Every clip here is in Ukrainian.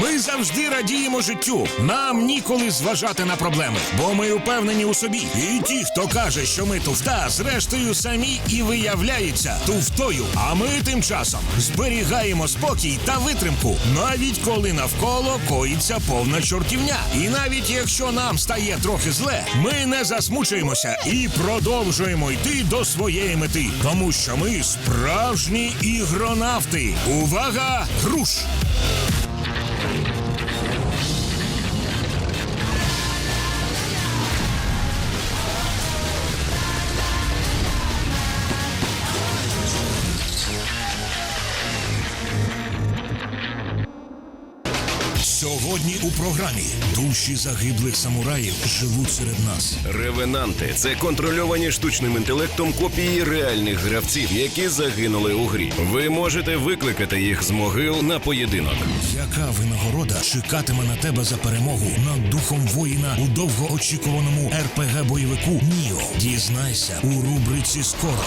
Ми завжди радіємо життю. Нам ніколи зважати на проблеми, бо ми упевнені у собі. І ті, хто каже, що ми туфта, зрештою самі і виявляються туфтою. А ми тим часом зберігаємо спокій та витримку, навіть коли навколо коїться повна чортівня. І навіть якщо нам стає трохи зле, ми не засмучуємося і продовжуємо йти до своєї мети, тому що ми справжні ігронавти. Увага! Груш! Thank you. Сьогодні у програмі душі загиблих самураїв живуть серед нас. Ревенанти це контрольовані штучним інтелектом копії реальних гравців, які загинули у грі. Ви можете викликати їх з могил на поєдинок. Яка винагорода чекатиме на тебе за перемогу над духом воїна у довгоочікуваному РПГ бойовику Ніо? Дізнайся у рубриці Скоро.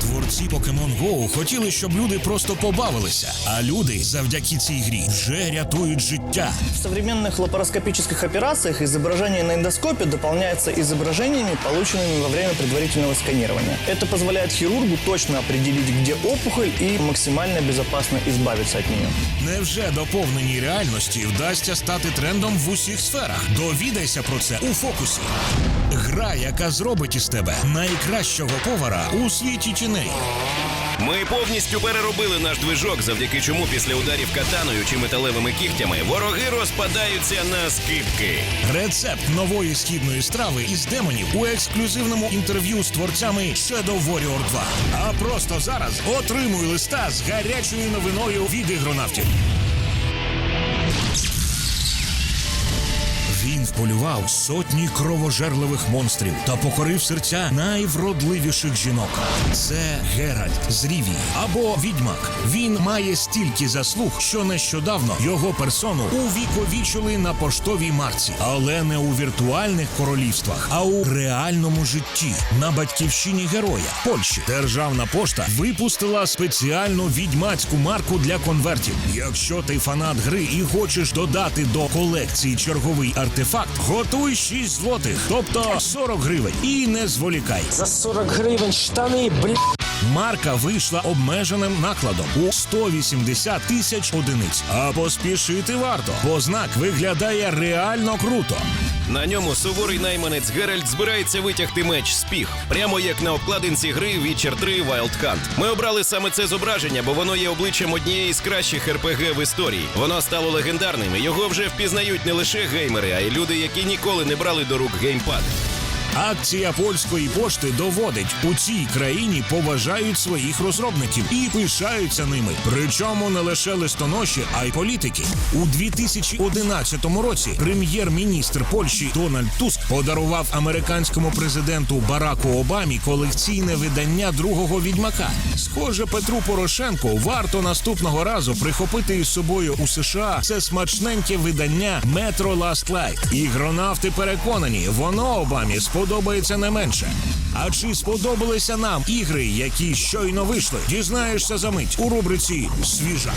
Творці Pokemon Go хотіли, щоб люди просто побавилися, а люди завдяки цій грі вже рятують життя. В современных лапароскопических операциях изображение на эндоскопе дополняется изображениями, полученными во время предварительного сканирования. Это позволяет хирургу точно определить, где опухоль и максимально безопасно избавиться от нее. Невже доповненій реальності вдасться стати трендом в усіх сферах? Довідайся про це у фокусі. Гра, яка зробить із тебе найкращого повара у світі тіней. Ми повністю переробили наш движок, завдяки чому після ударів катаною чи металевими кігтями вороги розпадаються на скидки. Рецепт нової східної страви із демонів у ексклюзивному інтерв'ю з творцями Shadow Warrior 2. А просто зараз отримуй листа з гарячою новиною від ігронавтів. Він вполював сотні кровожерливих монстрів та покорив серця найвродливіших жінок. Це Геральт з Рівії або Відьмак. Він має стільки заслуг, що нещодавно його персону увіковічили на поштовій марці, але не у віртуальних королівствах, а у реальному житті на батьківщині героя Польщі. Державна пошта випустила спеціальну відьмацьку марку для конвертів. Якщо ти фанат гри і хочеш додати до колекції черговий артефакт, готуй 6 злотих, тобто 40 гривень, і не зволікай. За 40 гривень штани, бля. Марка вийшла обмеженим накладом у 180 тисяч одиниць. А поспішити варто, бо знак виглядає реально круто. На ньому суворий найманець Геральт збирається витягти меч з прямо як на обкладинці гри Witcher 3 Wild Hunt. Ми обрали саме це зображення, бо воно є обличчям однієї з кращих РПГ в історії. Воно стало легендарним. і Його вже впізнають не лише геймери, а й люди, які ніколи не брали до рук геймпад. Акція польської пошти доводить, у цій країні поважають своїх розробників і пишаються ними. Причому не лише листоноші, а й політики. У 2011 році прем'єр-міністр Польщі Дональд Туск подарував американському президенту Бараку Обамі колекційне видання другого відьмака. Схоже, Петру Порошенку варто наступного разу прихопити із собою у США це смачненьке видання Metro Last Light. Ігронавти переконані, воно Обамі сподобається не менше. А чи сподобалися нам ігри, які щойно вийшли? Дізнаєшся за мить у рубриці Свіжа.